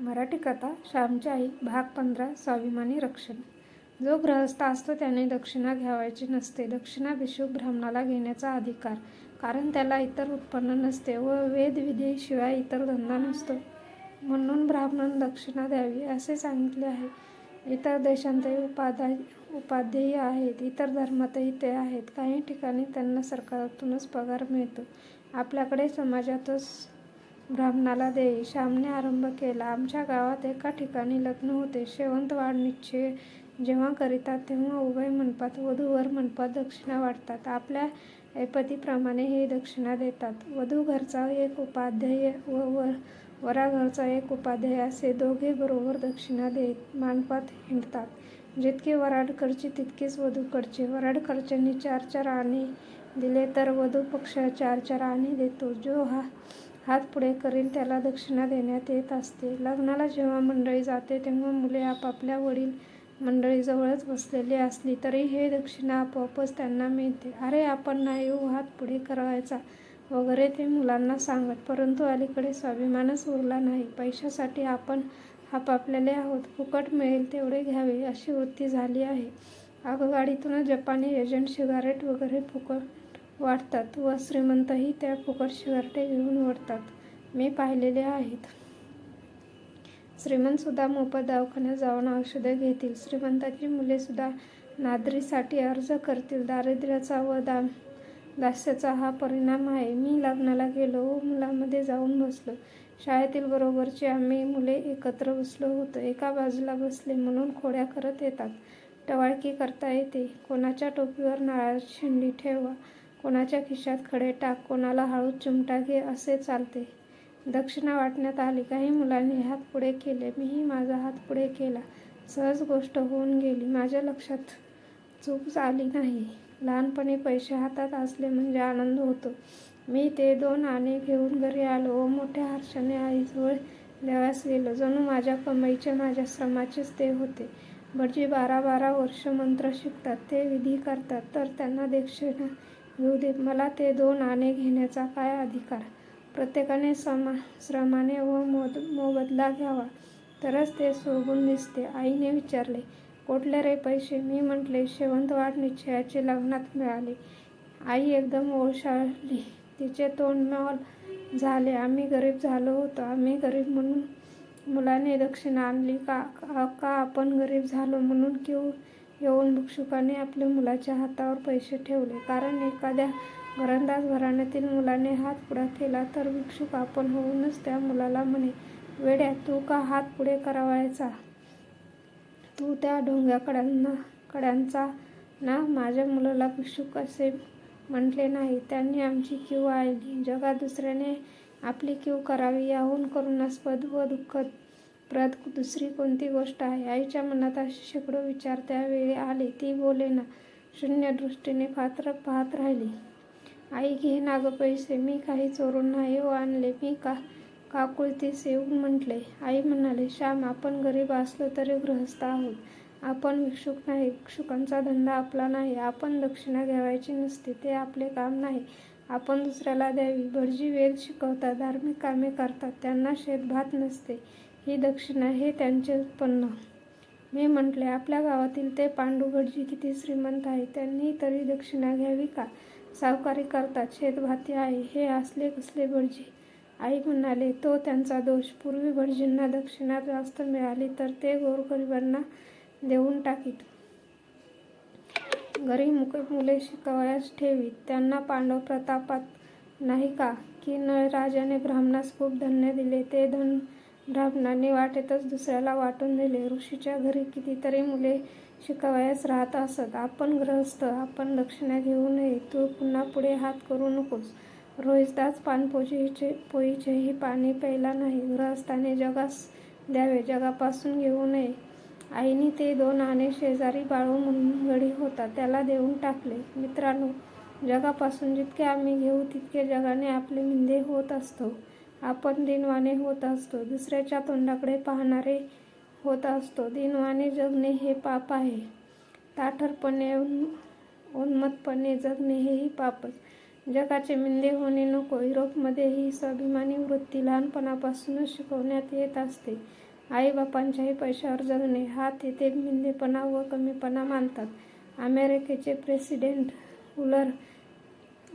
मराठी कथा श्यामची आई भाग पंधरा स्वाभिमानी रक्षण. जो गृहस्थ असतो त्याने दक्षिणा घ्यावायची नसते. दक्षिणा भिक्षुक ब्राह्मणाला घेण्याचा अधिकार कारण त्याला इतर उत्पन्न नसते व वेदविधीशिवाय इतर धंदा नसतो. म्हणून ब्राह्मण दक्षिणा द्यावी असे सांगितले आहे. इतर देशांतही उपाध्याय उपाध्येय आहेत इतर धर्मातही ते आहेत. काही ठिकाणी त्यांना सरकारातूनच पगार मिळतो. आपल्याकडे समाजातच ब्राह्मणाला देई. श्यामने आरंभ केला. आमच्या गावात एका ठिकाणी लग्न होते. शेवंत वाढ निश्चय जेव्हा करीतात तेव्हा उभय मनपात वधूवर मनपात दक्षिणा वाटतात आपल्या ऐपतीप्रमाणे हे दक्षिणा देतात. वधू घरचा एक उपाध्याय व वर वराघरचा एक उपाध्याय असे दोघे बरोबर दक्षिणा देत मानपात हिंडतात. जितके वराडकडचे तितकेच वधूकडचे वराडकडच्यांनी चार चार आणे दिले तर वधू पक्ष चार चार आणे देतो. जो हा हात पुढे करील त्याला दक्षिणा देण्यात येत असते. लग्नाला जेव्हा मंडळी जाते तेव्हा मुले आपापल्या वडील मंडळीजवळच बसलेली असली तरी हे दक्षिणा आपोआपच त्यांना मिळते. अरे आपण नाही येऊ हात पुढे करायचा वगैरे ते मुलांना सांगत. परंतु अलीकडे स्वाभिमानच उरला नाही. पैशासाठी आपण आपापल्याले आहोत. फुकट मिळेल तेवढे घ्यावे अशी वृत्ती झाली आहे. आगगाडीतूनच जपानी एजंट सिगारेट वगैरे फुकट वाटतात व श्रीमंतही त्या फुकट सिगारेटे घेऊन ओढतात मी पाहिलेले आहेत. श्रीमंतसुद्धा मोफत दवाखान्यात जाऊन औषधे घेतील. श्रीमंताची मुलेसुद्धा नादरीसाठी अर्ज करतील. दारिद्र्याचा व दा दास्याचा हा परिणाम आहे. मी लग्नाला गेलो व मुलामध्ये जाऊन बसलो. शाळेतील बरोबरची आम्ही मुले एकत्र बसलो होतो. एका बाजूला बसले म्हणून खोड्या करत येतात. टवाळकी करता येते. कोणाच्या टोपीवर नारळाची शेंडी ठेवा. कोणाच्या खिशात खडे टाक कोणाला हळूच चिमटा घे असे चालते. दक्षिणा वाटण्यात आली काही मुलांनी हात पुढे केले मीही माझा हात पुढे केला. सहज गोष्ट होऊन गेली माझ्या लक्षात चूक आली नाही. लहानपणी पैसे हातात असले म्हणजे आनंद होतो. मी ते दोन आणे घेऊन घरी आलो. व मोठ्या हर्षाने आईजवळ देवास गेलो. जणू माझ्या कमाईचे माझ्या श्रमाचेच ते होते. भटजी बारा बारा वर्ष मंत्र शिकतात ते विधी करतात. तर त्यांना दक्षिणा घेऊ दे. मला ते दोन आणे घेण्याचा काय अधिकार? प्रत्येकाने समा श्रमाने व मोद मोबदला घ्यावा. तरच ते सोगून दिसते. आईने विचारले कोठले रे पैसे? मी म्हटले शेवंतवाड निश्चयाचे लग्नात मिळाले. आई एकदम ओळशाळली तिचे तोंड मॉल झाले. आम्ही गरीब झालो होतो. आम्ही गरीब म्हणून मुलाने दक्षिणा आणली. का का आपण गरीब झालो म्हणून किंवा येऊन भिक्षुकाने आपल्या मुलाच्या हातावर पैसे ठेवले. कारण एखाद्या घरंदाज घराण्यातील मुलाने हात पुढा केला तर भिक्षुक आपण होऊनच त्या मुलाला म्हणे वेड्या तू का हात पुढे करावायचा? तू त्या ढोंग्याकड्यांना कड्यांचा ना? माझ्या मुलाला भिक्षुक असे म्हटले नाही. त्यांनी आमची क्यू आळली जगात दुसऱ्याने आपली क्यू करावी. याहून करुणास्पद व दुःखद प्रत दुसरी कोणती गोष्ट आहे? आईच्या मनात असे शेकडो विचार त्यावेळी आले. ती बोले ना शून्य दृष्टीने पात्र पाहत राहिली. आई घे ना गं पैसे. मी काही चोरून नाही व आणले. मी का काकुळतीस येऊन म्हटले. आई म्हणाले श्याम आपण गरीब असलो तरी गृहस्थ आहोत. आपण भिक्षुक नाही. भिक्षुकांचा धंदा आपला नाही. आपण दक्षिणा घ्यावायची नसते. ते आपले काम नाही. आपण दुसऱ्याला द्यावी. भटजी वेद शिकवतात. धार्मिक कामे करतात. त्यांना शेतभात नसते. ही दक्षिणा हे त्यांचे उत्पन्न. मी म्हटले आपल्या गावातील ते पांडू भटजी किती श्रीमंत आहे त्यांनी तरी दक्षिणा घ्यावी का? सावकारी करतात शेतभाती आहे हे असले कसले भटजी? आई म्हणाले तो त्यांचा दोष. पूर्वी भटजींना दक्षिणा जास्त मिळाली तर ते गोरगरिबांना देऊन टाकीत. घरी मुक मुले शिकवायच ठेवीत. त्यांना पांडव प्रतापात नाही का? की नळराजाने ब्राह्मणास खूप धन्य दिले ते धन ब्राह्मणाने वाटेतच दुसऱ्याला वाटून दिले. ऋषीच्या घरी कितीतरी मुले शिकावयास राहत असत. आपण ग्रहस्थ आपण दक्षिणा घेऊ नये. तू पुन्हा पुढे हात करू नकोस. रोहितदास पानपोजीचे पोईचेही पाणी प्यायला नाही. गृहस्थाने जगास द्यावे. जगापासून घेऊ नये. आईने ते दोन आणे शेजारी बाळू म्हणून गडी होता. त्याला देऊन टाकले. मित्रांनो जगापासून जितके आम्ही घेऊ तितके जगाने आपले निंदे होत असतो. आपण दिनवाने होत असतो. दुसऱ्याच्या तोंडाकडे पाहणारे होत असतो. दिनवाने जगणे हे पाप आहे. ताठरपणे उन्मतपणे जगणे हेही पापच. जगाचे मिंदे होणे नको. युरोपमध्ये ही स्वाभिमानी वृत्ती लहानपणापासूनच शिकवण्यात येत असते. आईबापांच्याही पैशावर जगणे हा तेथे मिंदेपणा व कमीपणा मानतात. अमेरिकेचे प्रेसिडेंट उलर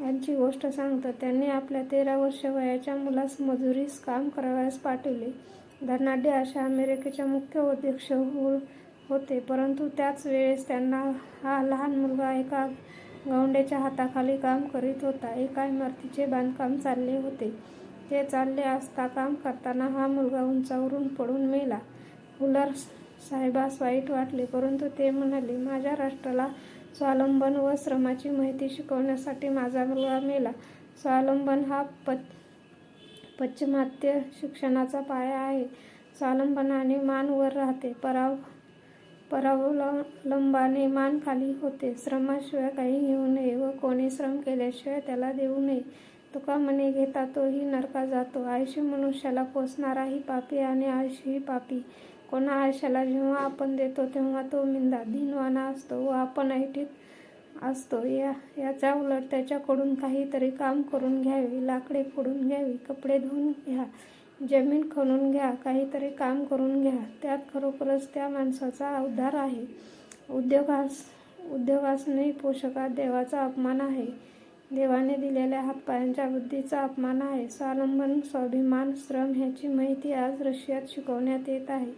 यांची गोष्ट सांगतो. त्यांनी आपल्या तेरा वर्षे वयाच्या मुलास मजुरीस काम करावयास पाठवले धनाढ्य अशा अमेरिकेच्या मुख्य अध्यक्ष हो होते. परंतु त्याच वेळेस त्यांना हा लहान मुलगा एका गवंड्याच्या हाताखाली काम करीत होता. एका इमारतीचे बांधकाम चालले होते. ते चालले असता काम करताना हा मुलगा उंचावरून पडून मेला. हुलर साहेबास वाईट वाटले, परंतु ते म्हणाले, माझ्या राष्ट्राला स्वावलंबन व श्रमाची माहिती शिकवण्यासाठी माझा मुलगा मेला. स्वावलंबन हा पाश्चिमात्य शिक्षणाचा पाया आहे. स्वावलंबनाने मान वर राहते, पराव परावलंबाने मान खाली होते. श्रमाशिवाय काही घेऊ नये व कोणी श्रम केल्याशिवाय त्याला देऊ नये. तुका मने घेता तोही नरका जातो. आळशी मनुष्याला पोसणाराही पापी आणि आळशीही पापी. कोणा आळशाला जेव्हा आपण देतो तेव्हा तो मिंदा, धीनवाना असतो व आपण ऐटीत असतो. या याच्या उलट त्याच्याकडून काहीतरी काम करून घ्यावे, लाकडे फोडून घ्यावी, कपडे धुवून घ्या, जमीन खणून घ्या, काहीतरी काम करून घ्या. त्यात खरोखरच त्या माणसाचा उद्धार आहे. उद्योगास उद्योगासने पोषकात देवाचा अपमान आहे. देवाने दिलेल्या हातपायांच्या बुद्धीचा अपमान आहे. स्वावलंबन, स्वाभिमान, श्रम ह्याची माहिती आज रशियात शिकवण्यात येत आहे.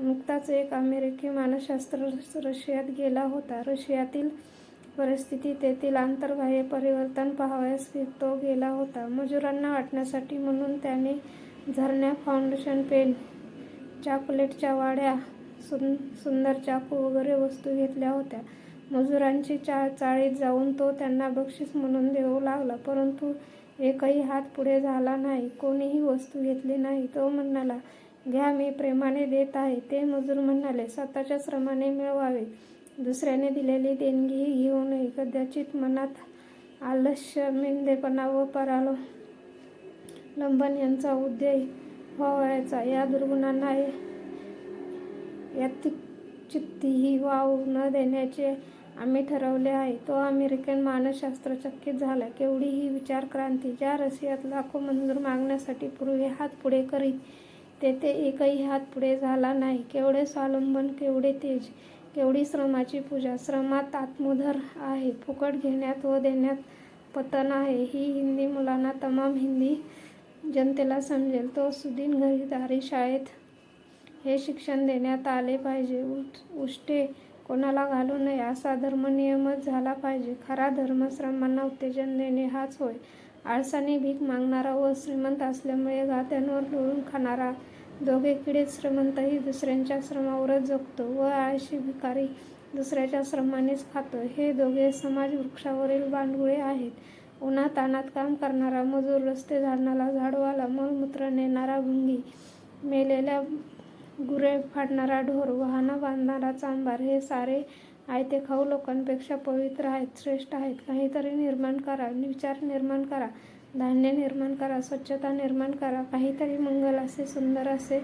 नुकताच एक अमेरिकी मानसशास्त्र रशियात गेला होता. रशियातील परिस्थिती, तेथील आंतरबाह्य परिवर्तन पाहावयास तो गेला होता. मजुरांना वाटण्यासाठी म्हणून त्याने झरण्या, फाऊंडेशन पेन, चॉकलेटच्या वाड्या, सुंदर चाकू वगैरे वस्तू घेतल्या होत्या. मजुरांची चा चाळीत जाऊन तो त्यांना बक्षीस म्हणून देऊ लागला. परंतु एकही हात पुढे झाला नाही. कोणीही वस्तू घेतली नाही. तो म्हणाला, घ्या, मी प्रेमाने देत आहे. ते मजूर म्हणाले, स्वतःच्या श्रमाने मिळवावे. दुसऱ्याने दिलेली देणगीही घेऊ नये. कदाचित मनात आलस्य, मेंदेपणा व परावलंबन यांचा उदय व्हावायचा या दुर्गुणांना यातिक चित्तीही वाव न देण्याचे आम्ही ठरवले आहे. तो अमेरिकन मानसशास्त्रचकित झाला. केवढी ही विचारक्रांती! ज्या रशियात लाखो मंजूर मागण्यासाठी पूर्वी हात पुढे करीत, तेथे एकही हात पुढे झाला नाही. केवढे स्वावलंबन, केवढे तेज, केवढी श्रमाची पूजा! श्रमात आत्मोधर आहे. फुकट घेण्यात व देण्यात पतन आहे. ही हिंदी मुलांना, तमाम हिंदी जनतेला समजेल. तो सुदीन घरी-दारी शाळेत हे शिक्षण देण्यात आले पाहिजे. उष्टे कोणाला घालू नये, असा धर्मनियमच झाला पाहिजे. खरा धर्म श्रमांना उत्तेजन देणे हाच होय. आळसाने भीक मागणारा व श्रीमंत असल्यामुळे गात्यांवर लोळून खाणारा दोघे किडेत श्रीमंतही दुसऱ्यांच्या श्रमावरच जगतो व आळशी भिकारी दुसऱ्याच्या श्रमानेच खातो. हे दोघे समाज वृक्षावरील बांडगुळे आहेत. उन्हातानात काम करणारा मजूर, रस्ते झाडणारा झाडवाला मलमूत्र नेणारा भुंगी, मेलेल्या गुरे फाडणारा ढोर, वाहनं बांधणारा चांभार हे सारे आयते खाऊ लोकांपेक्षा पवित्र आहेत, श्रेष्ठ आहेत. काहीतरी निर्माण करा, विचार निर्माण करा, धान्य निर्माण करा, स्वच्छता निर्माण करा, काहीतरी मंगल असे, सुंदर असे,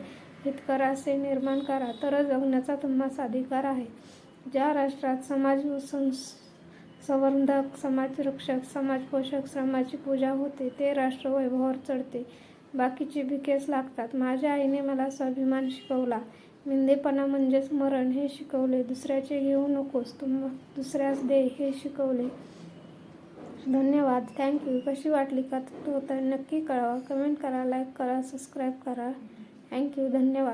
हितकर असे निर्माण करा, तरच जगण्याचा तुम्हास अधिकार आहे. ज्या राष्ट्रात समाज संवर्धक, समाजरक्षक, समाजपोषक श्रमाची पूजा होते, ते राष्ट्र वैभवावर चढते. बाकीची भिकेस लागतात. माझ्या आईने मला स्वाभिमान शिकवला. मिंदेपणा म्हणजेच मरण हे शिकवले. दुसऱ्याचे घेऊ नकोस, दुसऱ्यास दे हे शिकवले. धन्यवाद. थँक्यू कशी वाटली का तो तर नक्की कळवा. कमेंट करा, लाईक करा, सबस्क्राईब करा. थँक्यू धन्यवाद.